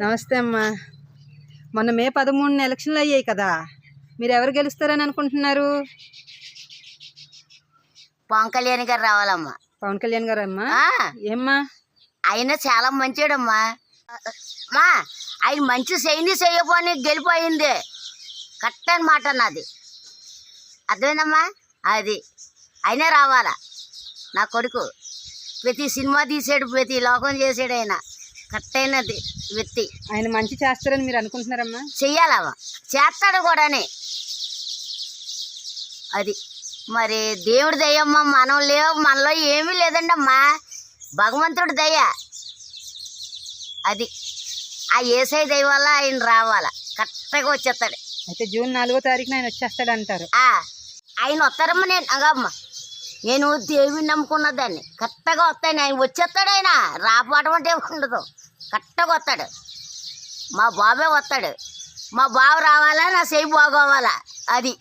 నమస్తే అమ్మా. మొన్న మే పదమూడున ఎలక్షన్లు అయ్యాయి కదా. మీరు ఎవరు గెలుస్తారని అనుకుంటున్నారు? పవన్ కళ్యాణ్ గారు రావాలమ్మా. పవన్ కళ్యాణ్ గారు అమ్మా? ఆ, ఏమ్మా? ఆయన చాలా మంచోడమ్మా. మా ఆయన మంచి చేయని చేయపోని గెలిపోయింది కరెక్ట్ అని మాట నాది. అర్థమైందమ్మా? అది. అయినా రావాలా? నా కొడుకు. ప్రతి సినిమా తీసాడు ప్రతి లోకం చేసాడు ఆయన. కరెక్ట్ అయినది వ్యక్తి ఆయన మంచి చేస్తారని మీరు అనుకుంటున్నారమ్మా? చెయ్యాలమ్మా. చేస్తాడు కూడాని. అది మరి దేవుడి దయ్యమ్మ మనం లేవు మనలో ఏమీ లేదండి అమ్మా భగవంతుడి దయ. అది ఆ ఏసై దయ వల్ల ఆయన రావాలా. కరెక్ట్గా వచ్చేస్తాడు. అయితే జూన్ నాలుగో తారీఖున ఆయన వచ్చేస్తాడు అంటారు ఆ, ఆయన వస్తారమ్మ నేను. అగమ్మ నేను దేవుని నమ్ముకున్న దాన్ని కరెక్ట్గా వస్తాను ఆయన వచ్చేస్తాడు ఆయన. రాపోవడం అంటే ఉండదు. కరెక్ట్గా వస్తాడు. మా బాబే వస్తాడు. మా బాబు రావాలా? నా సేపు బాగోవాలా? అది.